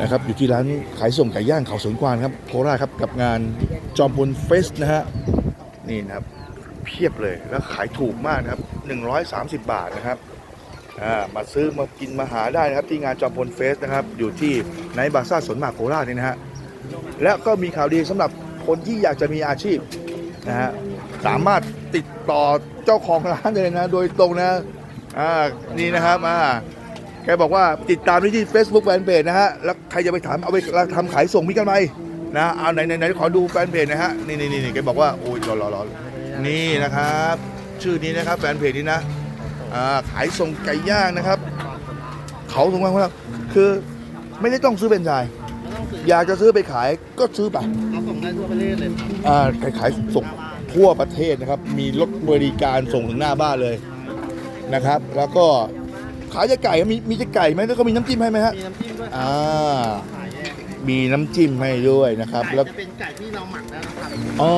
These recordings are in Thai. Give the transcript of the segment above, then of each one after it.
นะครับอยู่ที่ร้านขายส่งไก่ย่างเขาสวนกวางครับโคราชครับกับงานจอมพลเฟสนะฮะนี่นะครับเพียบเลยแล้วขายถูกมากนะครับ 130 บาทนะครับมาซื้อมากินมาหาได้นะครับ ที่งานจอมพลเฟสนะครับ อยู่ที่ไนบาซ่าสวนหมากโคราชนี่นะฮะและก็มีข่าวดีสำหรับคนที่อยากจะมีอาชีพนะฮะสามารถติดต่อเจ้าของร้านเลยนะ โดยตรงนะอ่านี่นะครับอ่า แกบอกว่าติดตามได้ที่ Facebook แฟนเพจนะฮะ แล้วใครจะไปถามเอาไปทำขายส่งมีกันไหมนะ เอาไหนไหนไหนขอดูแฟนเพจนะฮะ นี่นี่นี่แกบอกว่า โอ้ยรอรอรอนี่นะครับ ชื่อนี้นะครับแฟนเพจนี้นะ อ่า ขายส่งไก่ย่างนะครับ เขาส่งมาว่าคือไม่ได้ต้องซื้อเป็นไชายไม่ต้องซื้ออยากจะซื้อไปขายก็ซื้อไปเราส่งได้ทั่วประเทศเลยครับอ่าขายขายส่งทั่วประเทศนะครับ มีรถบริการส่งถึงหน้าบ้านเลยนะครับ แล้วก็ ขายจะไก่มีมีจะไก่ไหมแล้วก็มีน้ำจิ้มให้ไหมฮะมีน้ำจิ้มด้วยอ่าขายแยกมีน้ำจิ้มให้ด้วยนะครับ ไก่แล้วจะเป็นไก่ที่เราหมักแล้วนะครับอ๋อ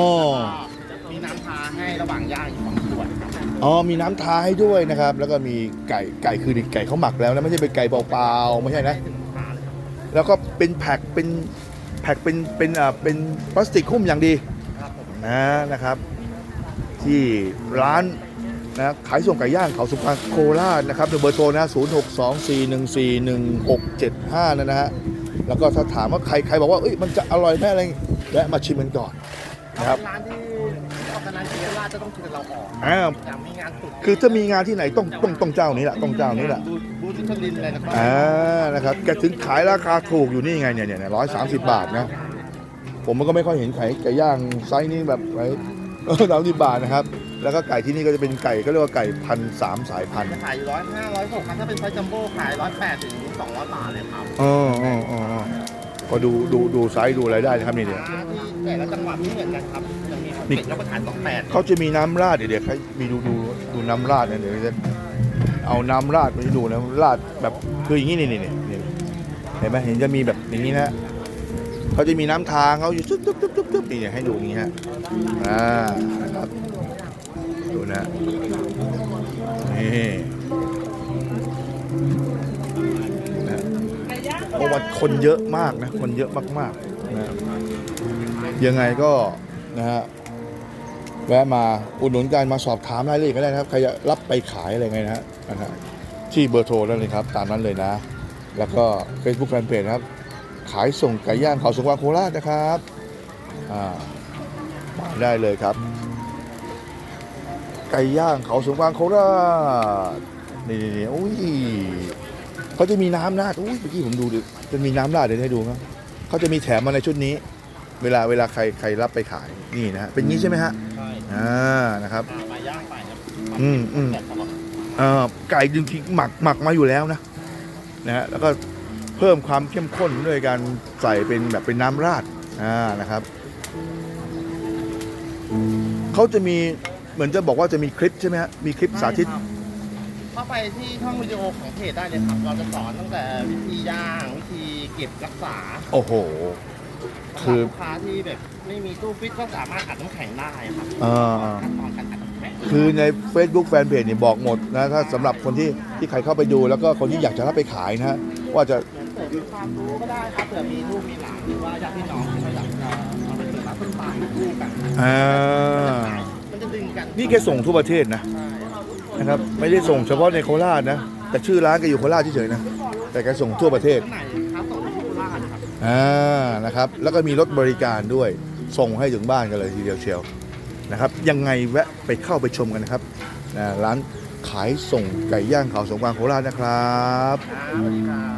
มีน้ำทาให้ระหว่างย่างอยู่สองส่วนครับอ๋อมีน้ำทาให้ด้วยนะครับ แล้วก็มีไก่ไก่คือไก่เขาหมักแล้วนะไม่ใช่เป็นไก่เปล่าๆไม่ใช่นะ ให้ถึงลูกค้าเลยครับแล้วก็เป็นแพ็คเป็นแพ็คเป็นเป็นอ่าเป็นพลาสติกหุ้มอย่างดีครับผมนะนะครับ ที่ร้าน นะขายส่งไก่ย่างเขาสุพรรณโคราชนะครับเบอร์โทรนะ 0 6 2 4 1 4 1 6 7 5 นะฮะแล้วก็ถ้าถามว่าใครใครบอกว่าเอ้ยมันจะอร่อยไหมอะไรแวะมาชิมกันก่อนนะครับร้านที่ออกงานที่โคราชจะต้องชิมเราออกอ้าวอยากมีงานสุดคือถ้ามีงานที่ไหนต้องต้องต้องเจ้านี้แหละต้องเจ้านี้แหละบูธบูธจุดลินเลยนะครับอ่านะครับแกถึงขายราคาถูกอยู่นี่ไงเนี่ยเนี่ยร้อยสามสิบบาทนะผมมันก็ไม่ค่อยเห็นไก่ไก่ย่างไซส์นี้แบบไว้สามสิบบาทนะครับ แล้วก็ไก่ที่นี่ก็จะเป็นไก่ก็เรียกว่าไก่พันสามสายพันธุ์จะขายอยู่ร้อยห้าร้อยหกครับถ้าเป็นไซส์จัมโบ้ขายร้อยแปดถึงสองร้อยบาทเลยครับอ๋ออ๋ออ๋ออ๋อก็ดูดูดูไซส์ดูอะไรได้นะครับนี่เนี่ยร้านที่แต่ละจังหวัดไม่เหมือนกันครับจะมีของนี่เป็ดแล้วก็ขายสองแปดเขาจะมีน้ำราดเดี๋ยวเดี๋ยวให้มีดูดูดูน้ำราดนะเดี๋ยวจะเอาน้ำราดไปให้ดูนะราดแบบคืออย่างนี้นี่นี่นี่นี่เห็นไหมเห็นจะมีแบบอย่างนี้นะเขาจะมีน้ำทางเขาอยู่ซุบซุบซุบซุบซุบนี่ให้ดูอย่างนี้ฮะอ่านะครับ ดูนะ นี่นะเพระว่าคนเยอะมากนะ คนเยอะมากๆนะยังไงก็นะฮะแวะมาอุดหนุนกันมาสอบถามรายละเอียดก็ได้นะครับใครจะรับไปขายอะไรไงนะฮะนะฮะที่เบอร์โทรนั่นเลยครับ ตามนั้นเลยนะ แล้วก็ Facebook Fanpage ครับ ขายส่งไก่ย่างเขาสงวาโคราชนะครับ อ่ามาได้เลยครับ ไก่ย่างเขาสงวางโคราชนี่นี่นี่อุ้ยเขาจะมีน้ำราดอุ้ยเมื่อกี้ผมดูดิจะมีน้ำราดเดี๋ยวให้ดูครับเขาจะมีแถมมาในชุดนี้ เวลาเวลาใครใครรับไปขายนี่นะฮะเป็นงี้ใช่ไหมฮะใช่อ่านะครับ มาย่างไปครับอืมอืม แบบตลอดเอ่อไก่จริงๆหมักหมักมาอยู่แล้วนะนะฮะแล้วก็เพิ่มความเข้มข้นด้วยการใส่เป็นแบบเป็นน้ำราดอ่านะครับเขาจะมี เหมือนจะบอกว่าจะมีคลิปใช่ไหมฮะมีคลิปสาธิต ใช่ครับเข้าไปที่ช่องวิดีโอของเพจได้เลยครับ เราจะสอนตั้งแต่วิธีย่าง วิธีเก็บรักษาโอ้โห คืสำหอรับลูกค้าที่แบบไม่มีตู้ฟิตก็สามารถอัดน้ำแข็งได้ครับอ่าขั้นตอนการอัดน้ำแข็งคือใน Facebook Fanpage เนี่ยบอกหมดนะ ถ้าสำหรับคนที่ที่ใครเข้าไปดูแล้วก็คนที่อยากจะรับไปขายนะฮะว่าจะเปิดมีความรู้ก็ได้ครับเผื่อมีลูกมีหลานหรือว่าญาติพี่น้องที่เขาอยากจะเอาไปเปิดร้านต้นปาล์มคู่กัน อ่ามันจะดึงกั นี่แกส่งทั่วประเทศนะนะครับไม่ได้ส่งเฉพาะในโคราชนะแต่ชื่อร้านแกอยู่โคราชเฉยๆนะแต่แกส่งทั่วประเทศนครับส่งที่โคราชครับอ่านะครับ แล้วก็มีรถบริการด้วย ส่งให้ถึงบ้านกันเลยทีเดียวเชียวนะครับ ยังไงแวะไปเข้าไปชมกันนะครับร้านขายส่งไก่ย่างเขาสงกวางโคราชนะครับครับสวัสดีครับ